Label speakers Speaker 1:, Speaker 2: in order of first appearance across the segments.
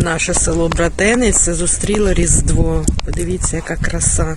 Speaker 1: Наше село Братенець зустріло Різдво. Подивіться, яка краса.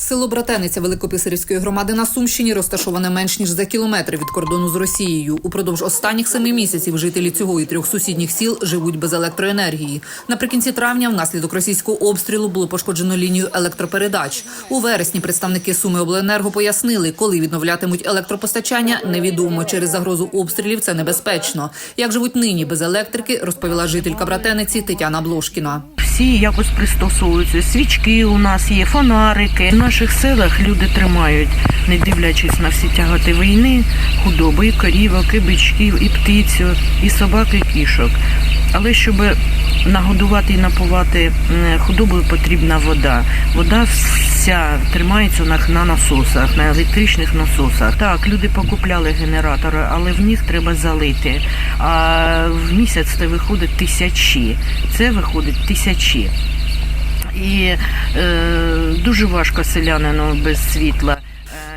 Speaker 2: Село Братениця Великописарівської громади на Сумщині розташоване менш ніж за кілометр від кордону з Росією. Упродовж останніх семи місяців жителі цього і трьох сусідніх сіл живуть без електроенергії. Наприкінці травня, внаслідок російського обстрілу, було пошкоджено лінію електропередач. У вересні представники Суми Обленерго пояснили, коли відновлятимуть електропостачання, невідомо. Через загрозу обстрілів це небезпечно. Як живуть нині без електрики, розповіла жителька Братениці Тетяна Блошкіна.
Speaker 3: Всі якось пристосовуються. Свічки у нас є, фонарики. В наших селах люди тримають, не дивлячись на всі тягати війни, худоби, корівок, і бичків, і птицю, і собак, і кішок. Але щоб нагодувати і напувати худобою, потрібна вода. Вода вся тримається на, на насосах, на електричних насосах. Так, люди покупляли генератори, але в них треба залити. А в місяць це виходить тисячі. Це виходить тисячі. І е, дуже важко селянину без світла.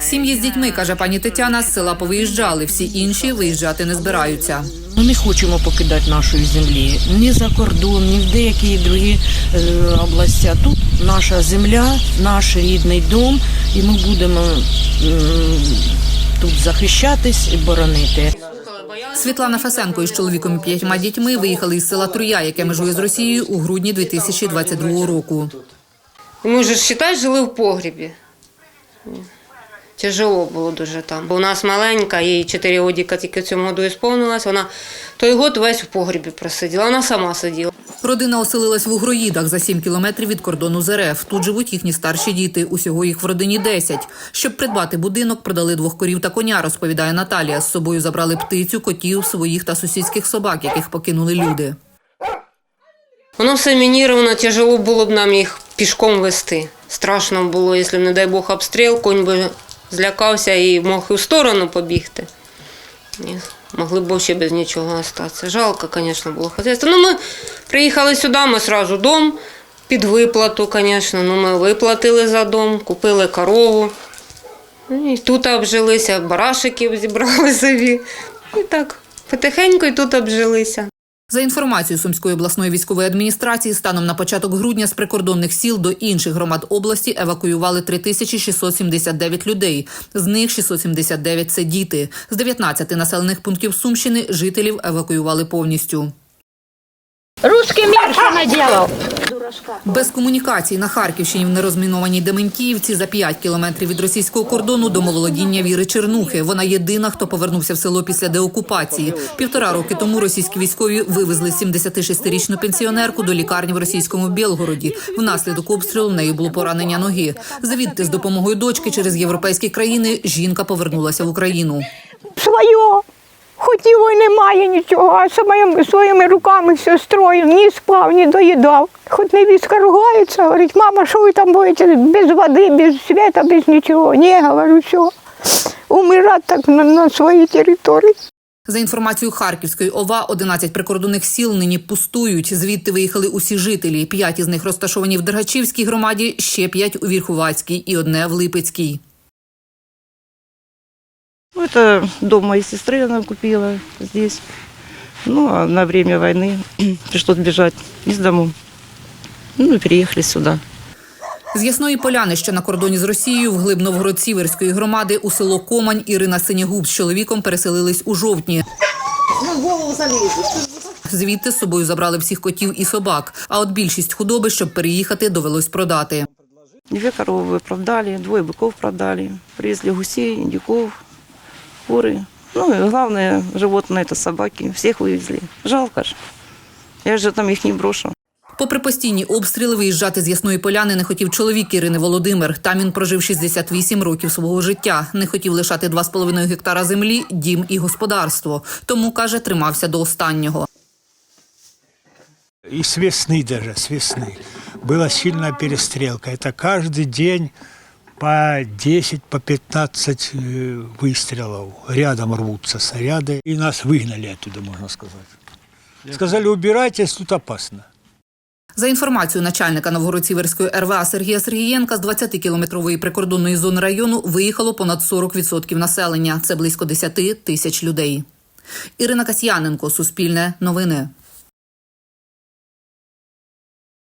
Speaker 2: Сім'ї з дітьми, каже пані Тетяна, з села повиїжджали. Всі інші виїжджати не збираються.
Speaker 3: Ми не хочемо покидати нашої землі ні за кордон, ні в деякі другі е, області. Тут наша земля, наш рідний дом, і ми будемо м, тут захищатись і боронити.
Speaker 2: Світлана Фесенко із чоловіком і п'ятьма дітьми виїхали із села Труя, яке межує з Росією у грудні 2022 року.
Speaker 4: Ми ж считай, жили в погрібі. Тяжело було дуже там. Бо у нас маленька, їй 4 годіка тільки в цьому году ісповнилось. Вона той год весь в погрібі просиділа, вона сама сиділа.
Speaker 2: Родина оселилась в Угроїдах за 7 кілометрів від кордону з РФ. Тут живуть їхні старші діти. Усього їх в родині 10. Щоб придбати будинок, продали двох корів та коня, розповідає Наталія. З собою забрали птицю, котів, своїх та сусідських собак, яких покинули люди.
Speaker 4: Воно все мініровано, тяжело було б нам їх пішком вести. Страшно було, якщо, не дай Бог, обстріл, конь би злякався і мог в сторону побігти. І могли б ще без нічого залишитися. Жалко, звісно, було хазяйство. Ну, ми приїхали сюди, ми одразу дом під виплату, звісно. Ну, ми виплатили за дом, купили корову. Ну, І тут обжилися, барашиків зібрали собі. І так, потихеньку і тут обжилися.
Speaker 2: За інформацією Сумської обласної військової адміністрації, станом на початок грудня з прикордонних сіл до інших громад області евакуювали 3679 людей. З них 679 – це діти. З 19 населених пунктів Сумщини жителів евакуювали повністю.
Speaker 5: Русский мир что наделал?
Speaker 2: Без комунікацій на Харківщині в нерозмінованій Дементіївці за 5 кілометрів від російського кордону до молодіння Віри Чернухи. Вона єдина, хто повернувся в село після деокупації. Півтора роки тому російські військові вивезли 76-річну пенсіонерку до лікарні в російському Білгороді. Внаслідок обстрілу в неї було поранення ноги. Звідти з допомогою дочки через європейські країни жінка повернулася в Україну.
Speaker 5: Своє. Його й немає нічого, а своїми, своїми руками все строїв, ні спав, ні доїдав. Хоч невістка ругається, говорить, мама, що ви там будете без води, без світа, без нічого. Ні, говорю, все. Умирати так на, на своїй території.
Speaker 2: За інформацією Харківської ОВА, 11 прикордонних сіл нині пустують. Звідти виїхали усі жителі. П'ять із них розташовані в Дергачівській громаді, ще п'ять у Вірхувацькій і одне в Липецькій.
Speaker 6: Ну, это дом моей сестры она купила здесь. Ну, а на время войны пришлось бежать из дому. Ну, и переехали сюда.
Speaker 2: З Ясної Поляни, що на кордоні з Росією, в глиб Новгород-Сіверської громади у село Комань Ірина Синягуб з чоловіком переселились у жовтні. Звідти з собою забрали всіх котів і собак. А от більшість худоби, щоб переїхати, довелось продати.
Speaker 6: Две коровы продали, двое быков продали. Привезли гусей, индюков, куры. Ну, и главное животное – это собаки. Всех вывезли. Жалко ж. Я же там их не брошу.
Speaker 2: Попри постійні обстріли, виїжджати з Ясної Поляни не хотів чоловік Ірини Володимир. Там він прожив 68 років свого життя. Не хотів лишати 2,5 гектара землі, дім і господарство. Тому, каже, тримався до останнього.
Speaker 7: И с весны даже, с весны. Была сильная перестрелка. Это каждый день по 10, по 15 э, выстрелов. Рядом рвутся снаряды. И нас выгнали оттуда, можно сказать. Сказали, убирайтесь, тут опасно.
Speaker 2: За інформацією начальника Новгород-Сіверської РВА Сергія Сергієнка, з 20-кілометрової прикордонної зони району виїхало понад 40% населення. Це близько 10 тисяч людей. Ірина Касьяненко, Суспільне, Новини.